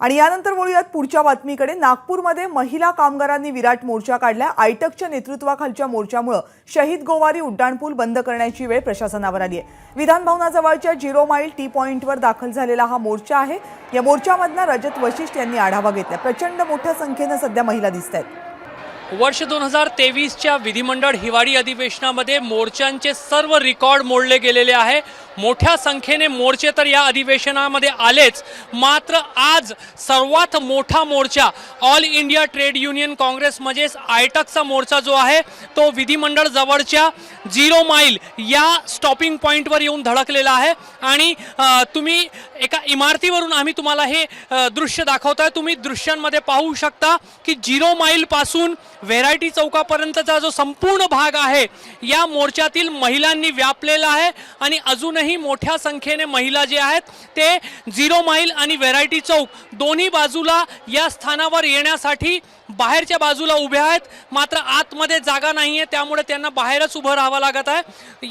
आणि यानंतर बोलूयात पुढच्या बातमीकडे. नागपूरमध्ये महिला कामगारांनी विराट मोर्चा काढला. आयटकच्या नेतृत्वाखालच्या मोर्चामुळे शहीद गोवारी उड्डाणपूल बंद करण्याची वेळ प्रशासनावर आली आहे. विधानभवनाजवळच्या झिरो माईल टी पॉईंटवर दाखल झालेला हा मोर्चा आहे. या मोर्चामधनं रजत वशिष्ठ यांनी आढावा घेतला. प्रचंड मोठ्या संख्येनं सध्या महिला दिसत आहेत वर्ष दोन हजार तेवीसच्या विधिमंडळ हिवाळी अधिवेशनामध्ये मोर्चांचे सर्व रेकॉर्ड मोडले गेलेले आहे. मोठ्या संख्येने मोर्चे तर या अधिवेशनामध्ये आलेच. मात्र आज सर्वात मोठा मोर्चा all India trade union Congress म्हणजेच आयटकचा मोर्चा जो आहे तो विधिमंडळ जवळच्या झिरो माईल या स्टॉपिंग पॉईंटवर येऊन धडकलेला आहे. आणि तुम्ही एका इमारतीवरून आम्ही तुम्हाला हे दृश्य दाखवत आहे तुम्ही दृश्यांमध्ये पाहू शकता की झिरो माईलपासून व्हेरायटी चौकापर्यंतचा जो संपूर्ण भाग आहे या मोर्चातील महिलांनी व्यापलेला आहे. आणि अजूनही मोठ्या संख्येने महिला जे आहेत ते झिरो माईल आणि व्हेरायटी चौक दोन्ही बाजूला या स्थानावर येण्यासाठी बाहेरच्या बाजूला उभ्या आहेत. मात्र आतमध्ये जागा नाही आहे त्यामुळे त्यांना बाहेरच उभं राहावं लागत आहे.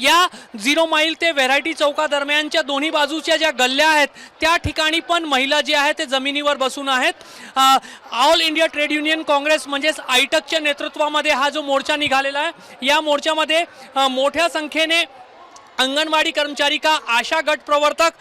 या झिरो माईल ते व्हेरायटी चौकादरम्यानच्या दोन्ही बाजूच्या ज्या गल्ल्या आहेत त्या ठिकाणी पण महिला जे आहेत ते जमिनीवर बसून आहेत. All India trade union Congress म्हणजेच आयटकच्या नेतृत्वामध्ये हा जो मोर्चा निघालेला आहे या मोर्चामध्ये मोठ्या संख्येने अंगणवाडी कर्मचारी का आशा गट प्रवर्तक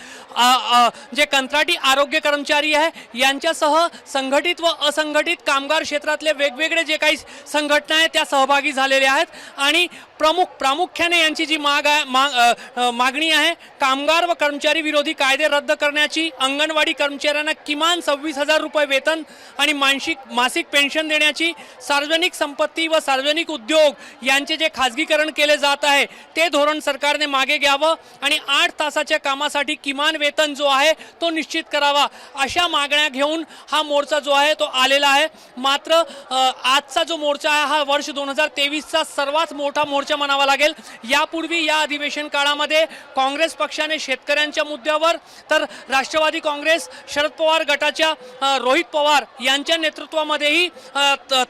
जे कंत्राटी आरोग्य कर्मचारी आहे यांच्यासह संघटित व असंघटित कामगार क्षेत्रातले वेगवेगळे जे काही संघटना आहेत त्या सहभागी झालेल्या आहेत. आणि प्रमुख प्रामुख्याने यांची जी माग आहे माग मागणी आहे कामगार व कर्मचारी विरोधी कायदे रद्द करण्याची अंगणवाडी कर्मचाऱ्यांना किमान सव्वीस हजार रुपये वेतन आणि मानसिक मासिक पेन्शन देण्याची सार्वजनिक संपत्ती व सार्वजनिक उद्योग यांचे जे खाजगीकरण केले जात आहे ते धोरण सरकारने मागे घ्यावं आणि आठ तासाच्या कामासाठी किमान वेतन जो आहे तो निश्चित करावा. अशा मागण्या घेऊन हा मोर्चा जो आहे तो आलेला आहे. मात्र आजचा जो मोर्चा आहे हा वर्ष दोन हजार तेवीसचा सर्वात मोठा मोर्चा म्हणावा लागेल. यापूर्वी या अधिवेशन काळामध्ये काँग्रेस पक्षाने शेतकऱ्यांच्या मुद्द्यावर तर राष्ट्रवादी काँग्रेस शरद पवार गटाच्या रोहित पवार यांच्या नेतृत्वामध्येही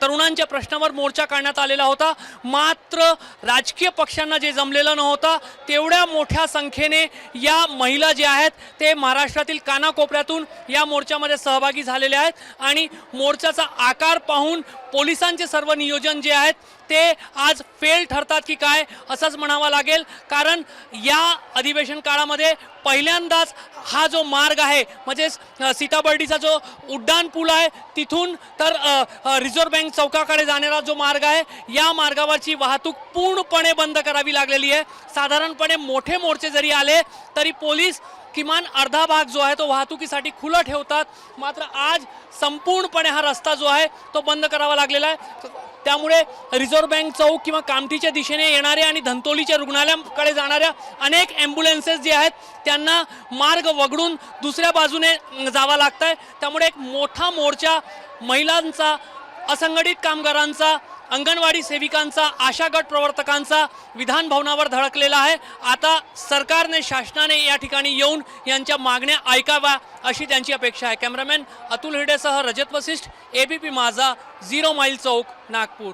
तरुणांच्या प्रश्नावर मोर्चा काढण्यात आलेला होता. मात्र राजकीय पक्षांना जे जमलेलं नव्हतं एवढ्या मोठ्या संख्येने या महिला ज्या आहेत ते महाराष्ट्रातील कानाकोपऱ्यातून या मोर्चामध्ये सहभागी झालेले आहेत आणि मोर्चाचा आकार पाहून पोलिसांचे सर्व नियोजन जे आहेत ते आज फेल ठरतात की काय असंच म्हणावं लागेल. कारण या अधिवेशन काळामध्ये पहिल्यांदाच हा जो मार्ग आहे म्हणजेच सीताबर्डीचा जो उड्डाण पूल आहे तिथून तर रिझर्व्ह बँक चौकाकडे जाणारा जो मार्ग आहे या मार्गावरची वाहतूक पूर्णपणे बंद करावी लागलेली आहे. साधारणपणे मोठे मोर्चे जरी आले तरी पोलीस किमान अर्धा भाग जो आहे तो वाहतुकीसाठी खुला ठेवतात. मात्र आज संपूर्णपणे हा रस्ता जो आहे तो बंद करावा लागलेला आहे. त्यामुळे रिझर्व्ह बँक चौक किंवा कामठीच्या दिशेने येणाऱ्या आणि धंतोलीच्या रुग्णालयाकडे जाणाऱ्या अनेक ॲम्ब्युलन्सेस जे आहेत त्यांना मार्ग वगळून दुसऱ्या बाजूने जावा लागत लागतं आहे त्यामुळे एक मोठा मोर्चा महिलांचा असंघटित कामगारांचा अंगणवाडी सेविकांचा आशा गट प्रवर्तकांचा विधान भवनावर धडकलेला आहे. आता सरकारने शासनाने या ठिकाणी येऊन यांच्या मागण्या ऐकाव्या अशी त्यांची अपेक्षा आहे. Cameraman Atul हिडेसह Rajat Vasishtha ABP Majha zero mile चौक नागपूर.